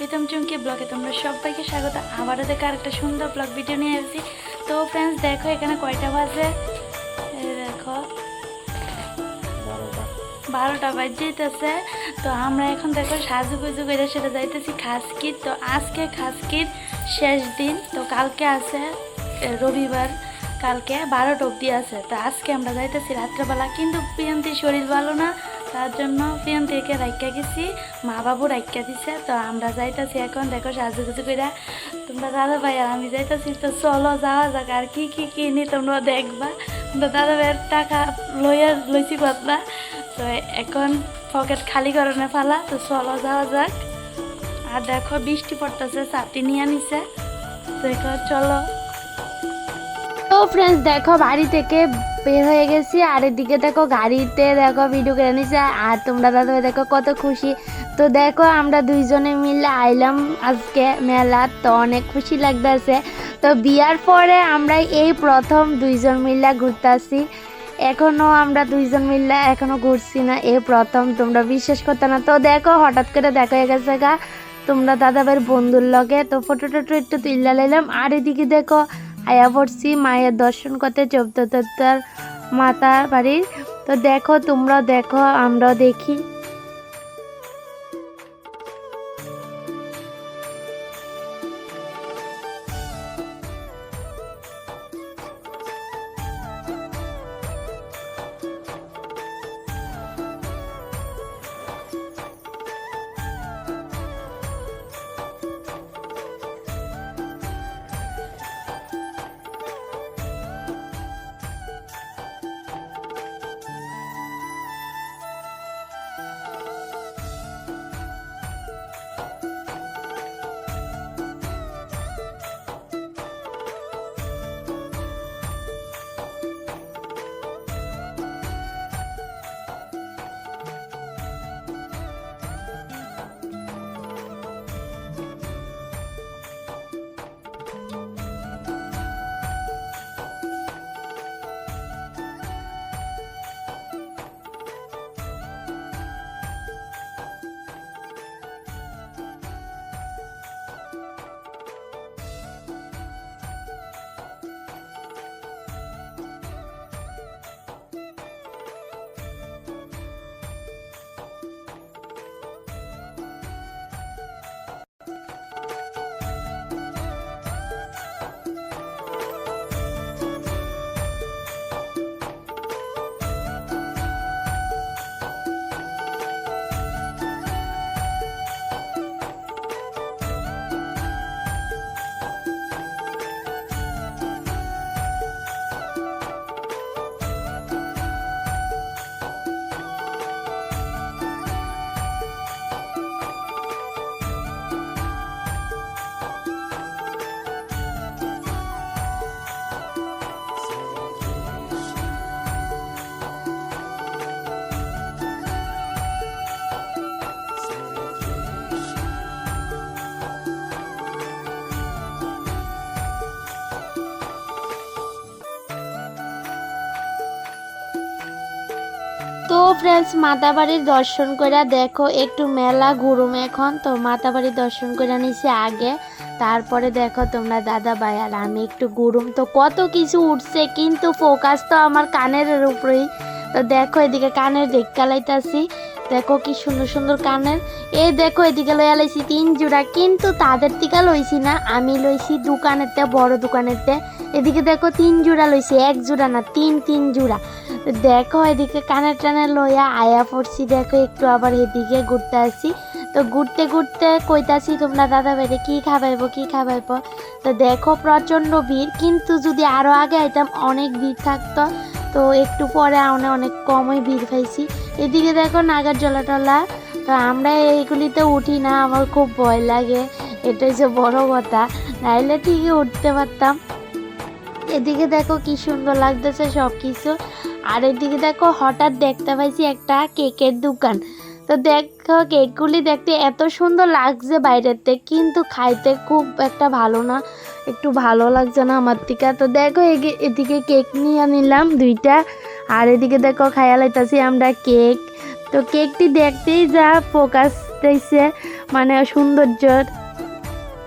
প্রীতম চুমকি ব্লগে তোমরা সবাইকে স্বাগত। আবারও দেখো আরেকটা সুন্দর ব্লগ ভিডিও নিয়ে এসেছি তো ফ্রেন্ডস দেখো এখানে কয়টা বাজে? দেখো। বারোটা। বাজতেছে তো আমরা এখন দেখো সাজুগুজু করে সেটা যাইতেছি খাসকির তো আজকে খাসকির শেষ দিন। তো কালকে আছে রবিবার। কালকে বারোটা অব্দি আছে। তো আজকে আমরা যাইতেছি রাত্রেবেলা। কিন্তু প্রিয়ন্তির শরীর ভালো না। তার জন্য প্রিয়ন্তিকে রাইকা গেছি, মা বাবু রাইকা দিছে, তো আমরা যাইতেছি এখন, দেখো সাজুগুজু করে তোমরা দাদা ভাই আর আমি যাইতেছি, তো চলো যাওয়া যাক, আর কি কি কিনি তোমরা দেখবা। তো দাদা ভাইয়ের টাকা লইয়া লইছি কথা তো এখন পকেট খালি করনে ফালা তো চলো যাওয়া যাক। আর দেখো বৃষ্টি পড়তেছে, ছাতি নিয়ে নিছে দেখো চলো। তো ফ্রেন্ডস দেখো বাড়ি থেকে বের হয়ে গেছি, আর এদিকে দেখো গাড়িতে দেখো ভিডিও করে নিছে, আর তোমরা দাদা দেখো কত খুশি। তো দেখো আমরা দুইজনে মিলে আইলাম আজকে মেলা, তো অনেক খুশি লাগতেছে। তো বিয়ার পরে আমরা এই প্রথম দুইজন মিলে ঘুরতেছি। এখনও আমরা দুইজন মিলে এখনও ঘুরছি না, এই প্রথম, তোমরা বিশ্বাস করতে না। তো দেখো, হঠাৎ করে দেখা হয়ে গেছে গা, তোমরা দাদা ভাইয়ের বন্ধুর লগে। তো ফটো টটো একটু তুললা লাইলাম, আর এদিকে দেখো আয়া পড়ছি মায়ের দর্শন করতে চৌদ্দতার মাতা বাড়ির তো দেখো তোমরা দেখো আমরাও দেখি। তো ফ্রেন্ডস মাতাবাড়ির দর্শন করে দেখো, একটু মেলা ঘুরুম এখন। তো মাতাবাড়ির দর্শন করে নিছি আগে। তারপরে দেখো তোমরা দাদা ভাই আর আমি একটু ঘুরুম। তো কত কিছু উঠছে, কিন্তু ফোকাস তো আমার কানের উপরেই। তো দেখো এদিকে কানের রেক্কা লাইতাছি। দেখো কি সুন্দর সুন্দর কানের। এই দেখো এদিকে লইয়া লাইছি তিন জোড়া, কিন্তু তাদের থেকে লইছি না। আমি লইছি দোকানেরতে, বড় দোকানেরতে। এদিকে দেখো তিন জোড়া লইছি, এক জোড়া না, তিন তিন জোড়া। দেখো এদিকে কানে টানে লইয়া আয়া পড়ছি। দেখো একটু আবার এদিকে ঘুরতে আসি তো ঘুরতে ঘুরতে কইতাছি তোমরা, দাদা বাইরে কি খাবাইবো কি খাবাইবো? তো দেখো প্রচণ্ড ভিড়, কিন্তু যদি আরও আগে আইতাম অনেক ভিড় থাকতো। তো একটু পরে আউনে অনেক কমই ভিড় পাইছি। এদিকে দেখো নাগার জলাটলা। তো আমরা এইগুলিতে উঠি না, আমার খুব ভয় লাগে। এটাই যে বড় কথা। নাইলে ঠিকই উঠতে পারতাম। এদিকে দেখো কি সুন্দর লাগতেছে সব কিছু আর এদিকে দেখো হঠাৎ দেখতে পাইছি একটা কেকের দোকান। তো দেখো কেকগুলি দেখতে এত সুন্দর লাগছে বাইরেতে কিন্তু খাইতে খুব একটা ভালো না, একটু ভালো লাগছে না আমার থেকে। তো দেখো এদিকে কেক নিয়ে নিলাম দুইটা, আর এদিকে দেখো খাইয়া লাইতাছি আমরা কেক। তো কেকটি দেখতেই যা ফোকাস দিয়েছে মানে সৌন্দর্যর।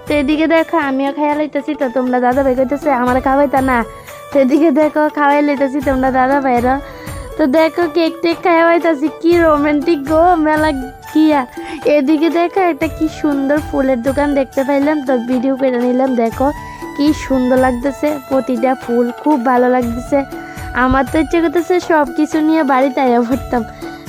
তো এদিকে দেখো, আমিও খাইয়া লইতেছি। তো তোমরা দাদা ভাই কইতেছে, আমার খাওয়াইতা না। তো এদিকে দেখো, খাওয়াই লইতেছি তোমরা দাদা ভাইরা তো দেখো, কেক টেক খাওয়াইতেছি কি রোমান্টিক গো, মেলা গিয়া। এদিকে দেখো একটা কি সুন্দর ফুলের দোকান দেখতে পাইলাম। তো ভিডিও করে নিলাম, দেখো, কি সুন্দর লাগতেছে। প্রতিটা ফুল খুব ভালো লাগতেছে। আমার তো ইচ্ছে করতেছে সব কিছু নিয়ে বাড়িতে আয়া পড়তাম।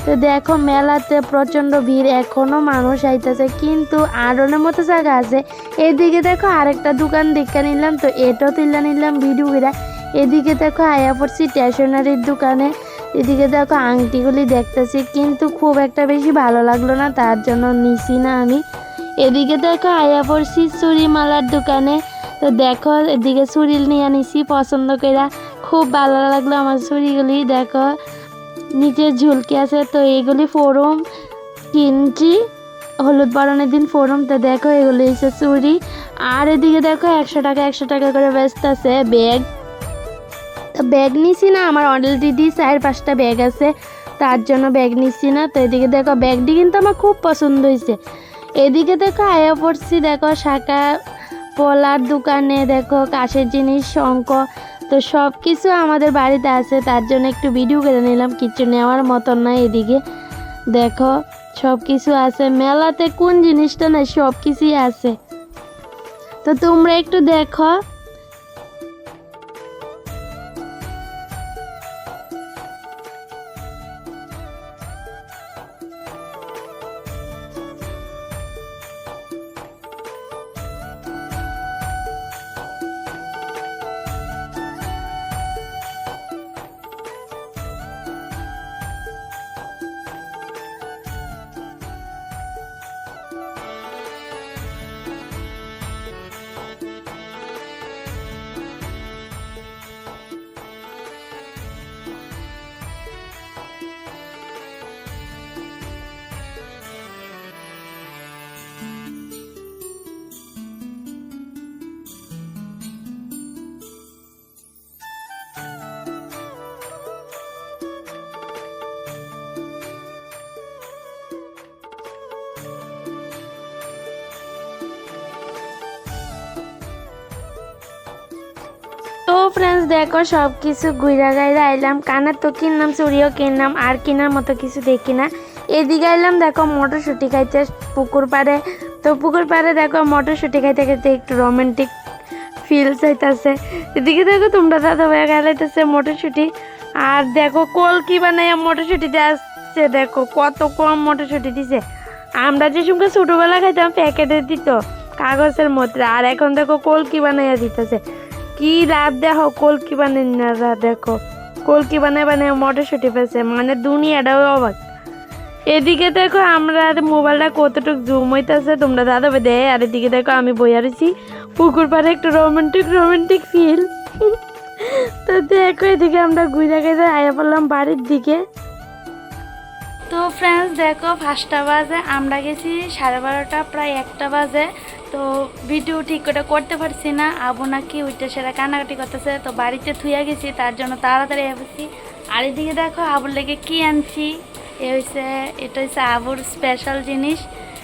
তো দেখো মেলাতে প্রচণ্ড ভিড়, এখনও মানুষ আইতেছে, কিন্তু আরনের মতো জায়গা আছে। এদিকে দেখো আরেকটা দোকান দেখে নিলাম, তো এটাও তুলে নিলাম ভিডিও করে। এদিকে দেখো আয়া পড়ছি স্টেশনারির দোকানে, এদিকে দেখো আংটিগুলি দেখতেছি, কিন্তু খুব একটা বেশি ভালো লাগল না, তার জন্য নিছি না আমি। এদিকে দেখো আয়া পড়ছি চুরিমালার দোকানে, তো দেখো এদিকে চুরি নিয়ে নিছি পছন্দ করে খুব ভালো লাগল আমার চুরিগুলি দেখো। নিচে ঝুলকি আছে, তো এগুলি ফোরম কিনছি হলুদ বরণের দিন ফোরম তো দেখো, এগুলি হচ্ছে চুরি আর এদিকে দেখো, একশো টাকা একশো টাকা করে ব্যস্ত আছে ব্যাগ। তো ব্যাগ নিছি না, আমার অলরেডি চার, পাঁচটা ব্যাগ আছে, তার জন্য ব্যাগ নিছি না। তো এদিকে দেখো, ব্যাগটি কিন্তু আমার খুব পছন্দ হয়েছে। এদিকে দেখো, আয়া পড়ছি, দেখো, শাখা, পলার দোকানে, দেখো কাশের জিনিস, শঙ্খ তো সব কিছু আমাদের বাড়িতে আছে, তার জন্য একটু ভিডিও করে নিলাম, কিছু নেওয়ার মতন না এদিকে। দেখো সব কিছু আছে। মেলাতে কোন জিনিসটা নেই সব কিছুই আছে। তো তোমরা একটু দেখো। দেখো সব কিছু গুইরা গাইরা আইলাম। কানের তো কিনলাম, চুড়িও কিনলাম, আর কেনার মতো কিছু দেখি না। এদিকে আইলাম, দেখো, মটরশুঁটি খাইতে পুকুর পাড়ে। তো পুকুর পাড়ে, দেখো, মটরশুঁটি খাইতে খাইতে একটু রোমান্টিক ফিলস হইতাছে। এদিকে দেখো, তোমরা দাদা ভাইয়া গাইলাইতেছে মটরশুঁটি। আর দেখো কল কি বানাইয়া মটরশুঁটিতে আসছে, দেখো, কত কম মটরশুঁটি দিছে। আমরা যে সঙ্গে ছোটোবেলা খাইতাম, প্যাকেটে দিত, কাগজের মধ্যে। আর এখন দেখো কল কি বানাইয়া দিতেছে। কি রাত দেখো, কলকি বানাই না রাত দেখো। কলকি বানায় বানায় মটরশুঁটি পেয়েছে মানে দুনিয়াটাও অবাক। এদিকে দেখো আমরা মোবাইলটা কতটুকু জুম হইতেছে, তোমরা দাদা ভাই দেয় আর এদিকে দেখো আমি বইয়া রয়েছি পুকুর পাড়ে একটা রোমান্টিক রোমান্টিক ফিল তো দেখো এদিকে আমরা ঘুরে গেছে আয়া পড়লাম বাড়ির দিকে। তো ফ্রেন্ডস দেখো পাঁচটা বাজে, আমরা গেছি সাড়ে বারোটা, প্রায় একটা বাজে। তো ভিডিও ঠিক করে করতে পারছি না। আবু নাকি উইটা সেরা কান্নাকাটি করতেছে। তো বাড়িতে থুইয়া গেছি, তার জন্য তাড়াতাড়ি এসেছি আর এদিকে দেখো, আবুর লেগে কি আনছি? এ হয়েছে এটা হচ্ছে আবুর স্পেশাল জিনিস।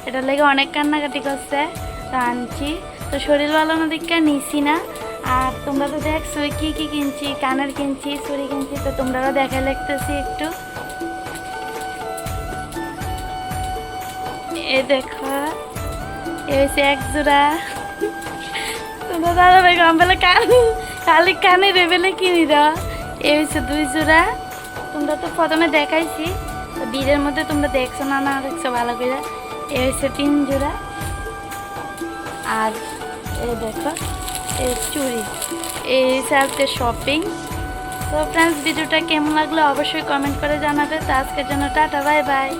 এটার লেগে অনেক কান্নাকাটি করছে, তো আনছি। তো শরীর ভালো না নিছি না। আর তোমরা তো দেখছ কি কি কিনছি, কানের কিনছি, চুড়ি কিনছি, তো তোমরাও দেখা লিখতেছি একটু। এ দেখো এ হয়েছে এক জোড়া। তোমরা দাদা ভাই গম্বেলে কান খালি কানে রেবেলে কিনি দাও। এ হয়েছে দুই জোড়া। তোমরা তো প্রথমে দেখাইছি। তো বীরের মধ্যে তোমরা দেখছ না না দেখছ ভালো করে। এ হয়েছে তিন জোড়া। আর এ দেখো এ চুড়ি। এই হচ্ছে আজকে শপিং তো ফ্রেন্ডস ভিডিওটা কেমন লাগল অবশ্যই কমেন্ট করে জানাবে। তো আজকের জন্য টাটা, বাই বাই।